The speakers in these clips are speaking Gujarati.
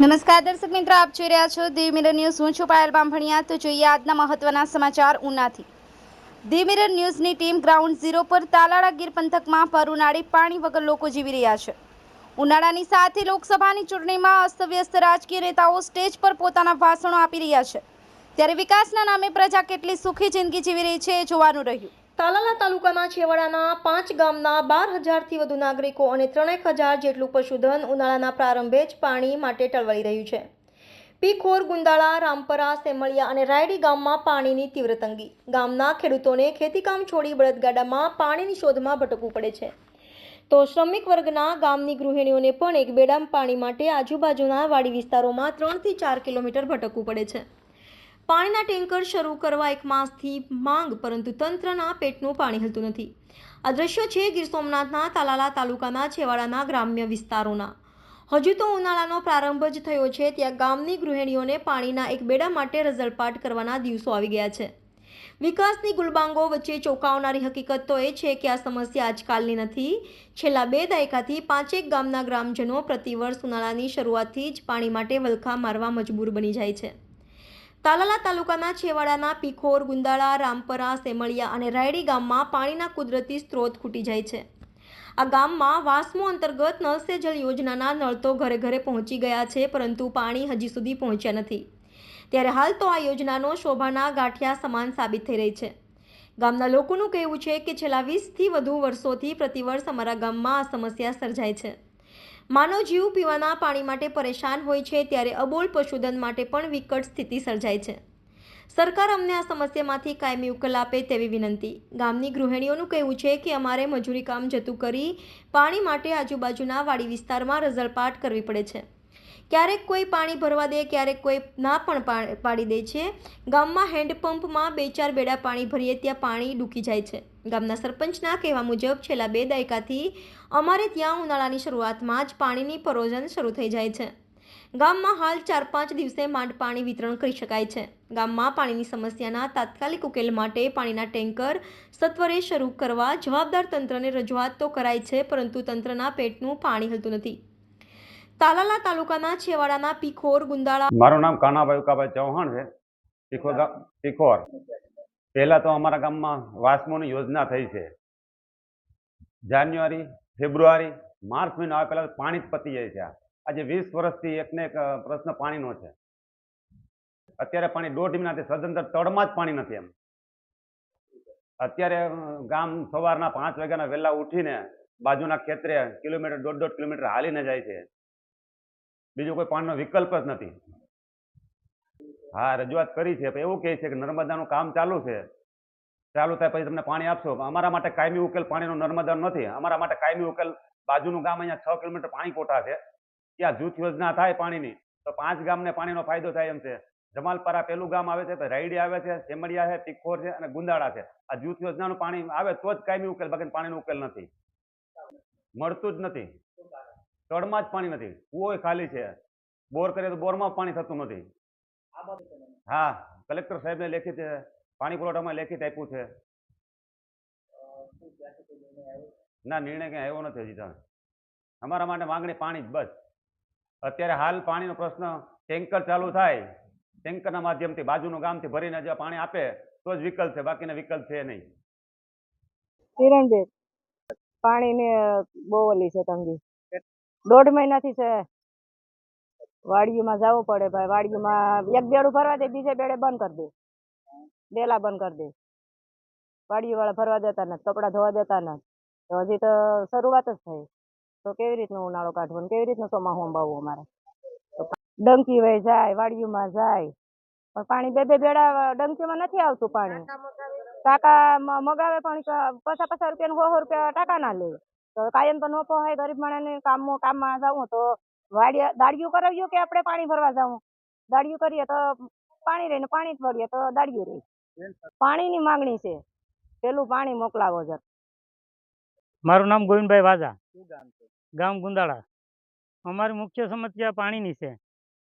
નમસ્કાર દર્શક મિત્રો, આપ જોઈ રહ્યા છો ધી મિરર ન્યૂઝ. હું છું પાયલ બામભણિયા. તો જોઈએ આજના મહત્વના સમાચાર ઉનાથી. ધી મિરર ન્યૂઝની ટીમ ગ્રાઉન્ડ ઝીરો પર તાલાળા ગીર પંથકમાં ભર ઉનાળે પાણી વગર લોકો જીવી રહ્યા છે. ઉનાળાની સાથે લોકસભાની ચૂંટણીમાં અસ્તવ્યસ્ત રાજકીય નેતાઓ સ્ટેજ પર પોતાના ભાષણો આપી રહ્યા છે. ત્યારે વિકાસના નામે પ્રજા કેટલી સુખી જિંદગી જીવી રહી છે એ જોવાનું રહ્યું. તાલાલા તાલુકાના છેવાડાના પાંચ ગામના બાર હજારથી વધુ નાગરિકો અને ત્રણેક હજાર જેટલું પશુધન ઉનાળાના પ્રારંભે જ પાણી માટે ટળવાઈ રહ્યું છે. પીખોર, ગુંદાળા, રામપરા, સેમળિયા અને રાયડી ગામમાં પાણીની તીવ્ર તંગી. ગામના ખેડૂતોને ખેતીકામ છોડી બળદગાડામાં પાણીની શોધમાં ભટકવું પડે છે. તો શ્રમિક વર્ગના ગામની ગૃહિણીઓને પણ એક બેડામ પાણી માટે આજુબાજુના વાડી વિસ્તારોમાં ત્રણથી ચાર કિલોમીટર ભટકવું પડે છે. પાણીના ટેન્કર શરૂ કરવા એક માસથી માંગ, પરંતુ તંત્રના પેટનું પાણી હલતું નથી. આ દ્રશ્યો છે ગીર સોમનાથના તાલાલા તાલુકાના છેવાડાના ગ્રામ્ય વિસ્તારોના. હજુ તો ઉનાળાનો પ્રારંભ જ થયો છે, ત્યાં ગામની ગૃહિણીઓને પાણીના એક બેડા માટે રઝળપાટ કરવાના દિવસો આવી ગયા છે. વિકાસની ગુલબાંગો વચ્ચે ચોંકાવનારી હકીકત તો એ છે કે આ સમસ્યા આજકાલની નથી. છેલ્લા બે દાયકાથી પાંચેક ગામના ગ્રામજનો પ્રતિવર્ષ ઉનાળાની શરૂઆતથી જ પાણી માટે વલખા મારવા મજબૂર બની જાય છે. તાલાલા તાલુકાના છેવાડાના પીખોર, ગુંદાળા, રામપરા, સેમળિયા અને રાયડી ગામમાં પાણીના કુદરતી સ્ત્રોત ખૂટી જાય છે. આ ગામમાં વાસ્મો અંતર્ગત નળ સે જળ યોજનાના નળ તો ઘરે ઘરે પહોંચી ગયા છે, પરંતુ પાણી હજી સુધી પહોંચ્યા નથી. ત્યારે હાલ તો આ યોજનાનો શોભાના ગાંઠિયા સમાન સાબિત થઈ રહી છે. ગામના લોકોનું કહેવું છે કે છેલ્લા વીસથી વધુ વર્ષોથી પ્રતિવર્ષ અમારા ગામમાં આ સમસ્યા સર્જાય છે. માનવ જીવ પીવાના પાણી માટે પરેશાન હોય છે ત્યારે અબોલ પશુધન માટે પણ વિકટ સ્થિતિ સર્જાય છે. સરકાર અમને આ સમસ્યામાંથી કાયમી ઉકેલ આપે તેવી વિનંતી. ગામની ગૃહિણીઓનું કહેવું છે કે અમારે મજૂરી કામ જતું કરી પાણી માટે આજુબાજુના વાડી વિસ્તારમાં રઝળપાટ કરવી પડે છે. ક્યારેક કોઈ પાણી ભરવા દે, ક્યારેક કોઈ ના પણ પાડી દે છે. ગામમાં હેન્ડપંપમાં બે ચાર બેડા પાણી ભરીએ ત્યાં પાણી ડૂકી જાય છે. ગામના સરપંચના કહેવા મુજબ છેલ્લા બે દાયકાથી અમારે ત્યાં ઉનાળાની શરૂઆતમાં જ પાણીની પરોજન શરૂ થઈ જાય છે. ગામમાં હાલ ચાર પાંચ દિવસે માંડ પાણી વિતરણ કરી શકાય છે. ગામમાં પાણીની સમસ્યાના તાત્કાલિક ઉકેલ માટે પાણીના ટેન્કર સત્વરે શરૂ કરવા જવાબદાર તંત્રને રજૂઆત તો કરાય છે, પરંતુ તંત્રના પેટનું પાણી હલતું નથી. તાલાલા તાલુકાના છેવાડાના પીખોર ગુંદાળા મારું નામ કાનાભાઈ ઉકાભાઈ ચૌહાણ છે. પીખોર પીખોર. પહેલા તો અમારા ગામમાં વાસ્મોની યોજના થઈ છે. જાન્યુઆરી, ફેબ્રુઆરી, માર્ચ મહિનો આવે પહેલાં પાણી જ પતી જાય છે આજે વીસ વર્ષથી એકને એક પ્રશ્ન પાણીનો છે. અત્યારે પાણી દોઢ મહિનાથી સદંતર તળમાં જ પાણી નથી એમ. અત્યારે ગામ સવારના પાંચ વાગ્યાના વહેલા ઉઠીને બાજુના ખેતરે કિલોમીટર, દોઢ દોઢ કિલોમીટર હાલીને જાય છે. બીજો કોઈ પાણીનો વિકલ્પ જ નથી. હા, રજૂઆત કરી છે. એવું કહે છે કે નર્મદાનું કામ ચાલુ છે. ચાલુ થાય પછી તમને પાણી આપશો. અમારા માટે કાયમી ઉકેલ પાણીનો નર્મદા નથી. અમારા માટે કાયમી ઉકેલ બાજુનું ગામ અહીંયા છ કિલોમીટર પાણી કોટા છે. ત્યાં જૂથ યોજના થાય પાણીની. તો પાંચ ગામને પાણીનો ફાયદો થાય એમ છે. જમાલપરા પેલું ગામ આવે છે રાયડી આવે છે, સેમડિયા છે, તીખોર છે અને ગુંદાળા છે. આ જૂથ યોજનાનું પાણી આવે તો જ કાયમી ઉકેલ, બાકી પાણીનો ઉકેલ નથી. મળતું જ નથી. તળમાં જ પાણી નથી. કુવો ખાલી છે. બોર કરીએ તો બોરમાં પાણી થતું નથી. હા કલેક્ટર સાહેબને લેખિત પાણી પુરવઠામાં લેખિત આપ્યું છે. ના નિર્ણય કંઈ આવ્યો નથી હજી ત્યાં અમારા માટે માંગણી પાણી જ બસ. અત્યારે હાલ પાણીનો પ્રશ્ન ટેન્કર ચાલુ થાય. ટેન્કરના માધ્યમથી બાજુનું ગામથી ભરીને જો પાણી આપે તો જ વિકલ્પ છે. બાકીના વિકલ્પ છે નહીં. કિરણબેન પાણીની બહુ ઓલી છે તંગી. દોઢ મહિનાથી છે. વાડીઓમાં જવું પડે ભાઈ વાડીઓમાં એક બેડું ભરવા દે બીજે બેડે બંધ કરી દે. ડેલા બંધ કરી દે. વાડીઓ વાળા ભરવા દેતા નથી કપડાં ધોવા દેતા નથી. તો હજી તો શરૂઆત જ થઈ. તો કેવી રીતનું ઉનાળો કાઢવો કેવી રીતનું ચોમાસું અંબાવવું અમારે? ડંકી વહી જાય વાડીઓમાં જાય. પણ પાણી બે બે બેડા ડંકીમાં નથી આવતું પાણી. ટાકા મગાવે. પણ પચાસ પચાસ રૂપિયા સો સો રૂપિયા ટાકા ના લે. તો કાયમ તો ન પોહાય ગરીબ માણસને કામ કામમાં જવું તો વાડિયા દાડિયું કરાવ્યું કે આપણે પાણી ભરવા જવું દાડિયું કરીએ તો પાણી રહે ને પાણી જ ભરીએ તો દાડિયું રહે. પાણીની માંગણી છે. પેલું પાણી મોકલાવો જર. મારું નામ ગોવિંદભાઈ વાજા. ગામ ગુંદાળા. અમારી મુખ્ય સમસ્યા પાણીની છે.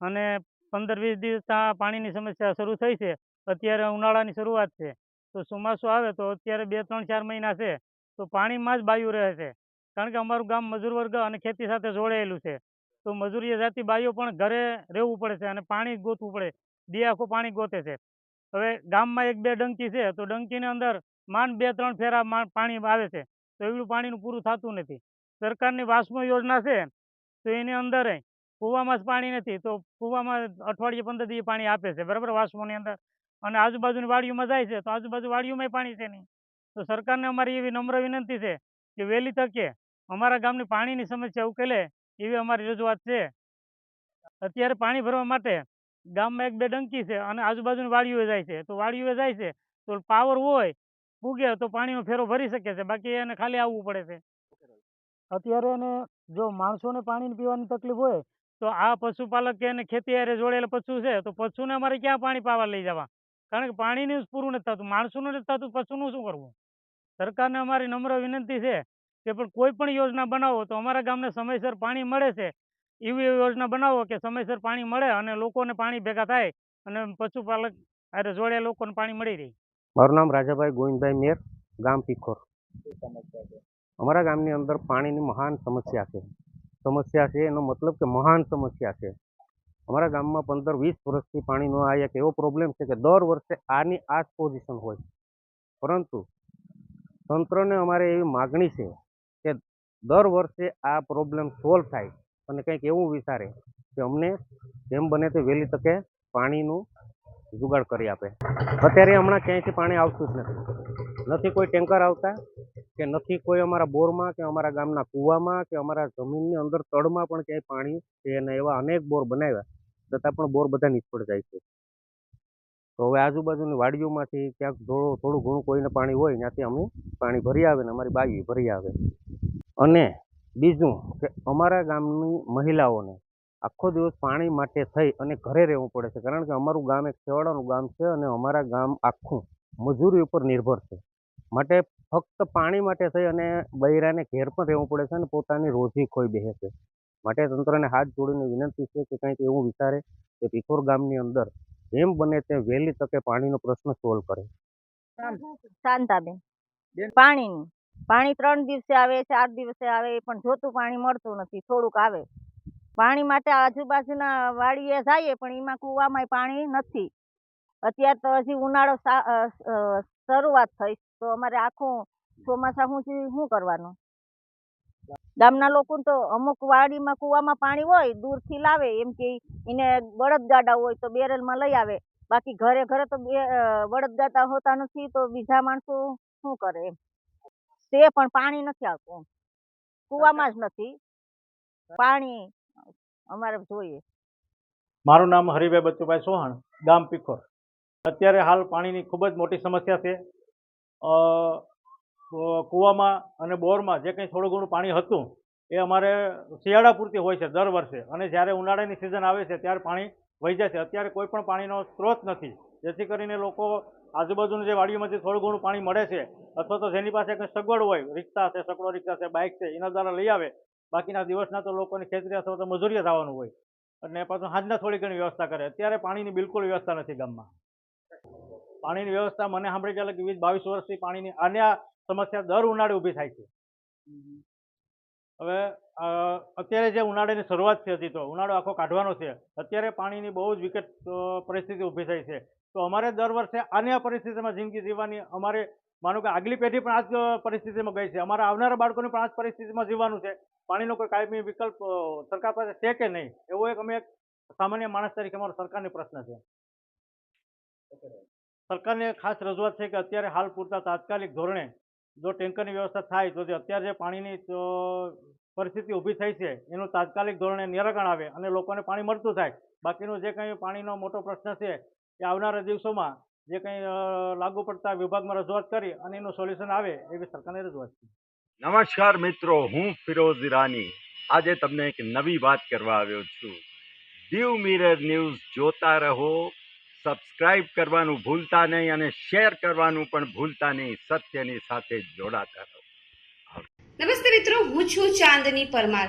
અને પંદર વીસ દિવસ પાણીની સમસ્યા શરૂ થઈ છે. અત્યારે ઉનાળાની શરૂઆત છે. તો ચોમાસું આવે તો અત્યારે બે ત્રણ ચાર મહિના છે. તો પાણીમાં જ બાયું રહે છે. કારણ કે અમારું ગામ મજૂર વર્ગ અને ખેતી સાથે જોડાયેલું છે. તો મજૂરી જાતિ બાઈઓ પણ ઘરે રહેવું પડે છે અને પાણી ગોતવું પડે. બે આખું પાણી ગોતે છે. હવે ગામમાં એક બે ડંકી છે, તો ડંકીની અંદર માંડ બે ત્રણ ફેરા પાણી આવે છે. તો એવું પાણીનું પૂરું થતું નથી. સરકારની વાસમો યોજના છે, તો એની અંદર કૂવામાં જ પાણી નથી, તો કૂવામાં અઠવાડિયે પંદર દિવસ પાણી આપે છે. બરાબર? વાસમોની અંદર. અને આજુબાજુની વાડીઓમાં જાય છે, તો આજુબાજુ વાડીઓમાં પાણી છે નહીં. તો સરકારને અમારી એવી નમ્ર વિનંતી છે કે વહેલી તકે અમારા ગામની પાણીની સમસ્યા ઉકેલે એવી અમારી રજૂઆત છે. અત્યારે પાણી ભરવા માટે ગામમાં એક બે ડંકી છે અને આજુબાજુની વાડીઓ જાય છે. તો વાડીઓ જાય છે, તો પાવર હોય પૂગે તો પાણીનો ફેરો ભરી શકે છે. બાકી એને ખાલી આવવું પડે છે. અત્યારે એને જો માણસોને પાણી પીવાની તકલીફ હોય, તો આ પશુપાલક કે એને ખેતી હારે જોડેલા પશુ છે, તો પશુને અમારે ક્યાં પાણી પાવા લઈ જવા? કારણ કે પાણીનું જ પૂરું નથી થતું. માણસોનું નથી થતું, પશુનું શું કરવું? સરકારને અમારી નમ્ર વિનંતી છે કે પણ કોઈ પણ યોજના બનાવો તો અમારા ગામને સમયસર પાણી મળે છે. એવી યોજના બનાવો કે સમયસર પાણી મળે અને લોકોને પાણી ભેગા થાય અને પશુપાલક હારે જોડે લોકોને પાણી મળી રહે. મારું નામ રાજાભાઈ ગોવિંદભાઈ મેર, ગામ પીખોર અમારા ગામની અંદર પાણીની મહાન સમસ્યા છે. સમસ્યા છે એનો મતલબ કે મહાન સમસ્યા છે. અમારા ગામમાં પંદર વીસ વર્ષથી પાણીનો આ એક એવો પ્રોબ્લેમ છે કે દર વર્ષે આની આ પોઝિશન હોય. પરંતુ તંત્રને અમારે એવી માગણી છે દર વર્ષે આ પ્રોબ્લેમ સોલ્વ થાય અને કંઈક એવું વિચારે કે અમને જેમ બને તે વહેલી તકે પાણીનું જુગાડ કરી આપે. અત્યારે હમણાં ક્યાંયથી પાણી આવતું જ નથી. નથી કોઈ ટેન્કર આવતા કે નથી કોઈ અમારા બોરમાં કે અમારા ગામના કૂવામાં કે અમારા જમીનની અંદર તળમાં પણ ક્યાંય પાણી છે અને એવા અનેક બોર બનાવ્યા છતાં પણ બોર બધા નિષ્ફળ જાય છે. તો હવે આજુબાજુની વાડીઓમાંથી ક્યાંક થોડું થોડું ઘણું કોઈને પાણી હોય ત્યાંથી અમે પાણી ભરી આવે ને અમારી બાવી ભરી આવે. અને બીજું કે અમારા ગામની મહિલાઓને આખો દિવસ પાણી માટે થઈ અને ઘરે રહેવું પડે છે. કારણ કે અમારું ગામ એક છેવાડાનું ગામ છે અને અમારા ગામ આખું મજૂરી ઉપર નિર્ભર છે. માટે ફક્ત પાણી માટે થઈ અને બૈરાને ઘેર પણ રહેવું પડે છે અને પોતાની રોજી ખોઈ બેસે છે. માટે તંત્રને હાથ જોડીને વિનંતી છે કે કંઈક એવું વિચારે કે પિથોર ગામની અંદર જેમ બને તેમ વહેલી તકે પાણીનો પ્રશ્ન સોલ્વ કરે. શાંતાબેન. પાણીની. પાણી ત્રણ દિવસે આવે, ચાર દિવસે આવે પણ જોતું પાણી મળતું નથી, થોડુંક આવે. પાણી માટે આજુબાજુના વાડીએ જઈએ પણ એમાં કૂવામાં પાણી નથી. અત્યારે તો હજી ઉનાળો શરૂઆત થઈ, તો અમારે આખું ચોમાસા સુધી શું કરવાનું? ગામના લોકો તો અમુક વાડીમાં કૂવામાં પાણી હોય, દૂરથી લાવે, એમ કે એને બળદગાડા હોય તો બેરલમાં લઈ આવે. બાકી ઘરે ઘરે તો બળદગાડા હોતા નથી, તો બીજા માણસો શું કરે એમ? તે પણ પાણી નથી આવતું કુવામાં જ નથી. પાણી અમારે જોઈએ. મારું નામ હરિભાઈ બચ્ચુભાઈ સોહણ ગામ પીખોર. અત્યારે હાલ પાણીની ખૂબ જ મોટી સમસ્યા છે. કૂવામાં અને બોરમાં જે કંઈ થોડું ઘણું પાણી હતું એ અમારે શિયાળા પૂરતી હોય છે દર વર્ષે. અને જ્યારે ઉનાળાની સિઝન આવે છે ત્યારે પાણી વહી જાય છે. અત્યારે કોઈ પણ પાણીનો સ્ત્રોત નથી. જેથી કરીને લોકો આજુબાજુની જે વાડીઓમાંથી થોડું ઘણું પાણી મળે છે, અથવા તો જેની પાસે કંઈ સગવડ હોય, રિક્ષા છે, સકડો રિક્ષા છે, બાઇક છે, એના દ્વારા લઈ આવે, બાકીના દિવસના તો લોકોની ખેતરી અથવા તો મજૂરીએ થવાનું હોય. અને પાછું હાજના થોડી ઘણી વ્યવસ્થા કરે. અત્યારે પાણીની બિલકુલ વ્યવસ્થા નથી ગામમાં. પાણીની વ્યવસ્થા મને સાંભળી ચાલે કે વીસ બાવીસ વર્ષથી પાણીની અને આ સમસ્યા દર ઉનાળે ઊભી થાય છે. હવે અત્યારે જે ઉનાળાની શરૂઆત છે હજી તો, ઉનાળો આખો કાઢવાનો છે. અત્યારે પાણીની બહુ જ વિકટ પરિસ્થિતિ ઊભી થઈ છે. તો અમારે દર વર્ષે આની પરિસ્થિતિમાં જિંદગી જીવવાની, અમારે માનો કે આગલી પેઢી પણ આ જ પરિસ્થિતિમાં ગઈ છે. અમારા આવનારા બાળકોને પણ આ પરિસ્થિતિમાં જીવવાનું છે. પાણીનો કોઈ કાયમી વિકલ્પ સરકાર પાસે છે કે નહીં? એવો એક અમે એક સામાન્ય માણસ તરીકે અમારો સરકારને પ્રશ્ન છે. સરકારને ખાસ રજૂઆત છે કે અત્યારે હાલ પૂરતા તાત્કાલિક ધોરણે જો ટેન્કરની વ્યવસ્થા થાય તો જે અત્યારે જે પાણીની પરિસ્થિતિ ઊભી થઈ છે, એનું તાત્કાલિક ધોરણે નિરાકરણ આવે અને લોકોને પાણી મળતું થાય બાકીનું જે કંઈ પાણીનો મોટો પ્રશ્ન છે એ આવનારા દિવસોમાં જે કંઈ લાગુ પડતા વિભાગમાં રજૂઆત કરી અને એનું સોલ્યુશન આવે એવી સરકારની રજૂઆત છે નમસ્કાર મિત્રો હું ફિરોઝ ઈરાની. આજે તમને એક નવી વાત કરવા આવ્યો છું. દીવ મિરર ન્યૂઝ જોતા રહો સબસ્ક્રાઇબ કરવાનું ભૂલતા નહીં અને શેર કરવાનું પણ ભૂલતા નહીં સત્યની સાથે જોડાતા રહો. નમસ્તે મિત્રો હું છું ચાંદની પરમાર.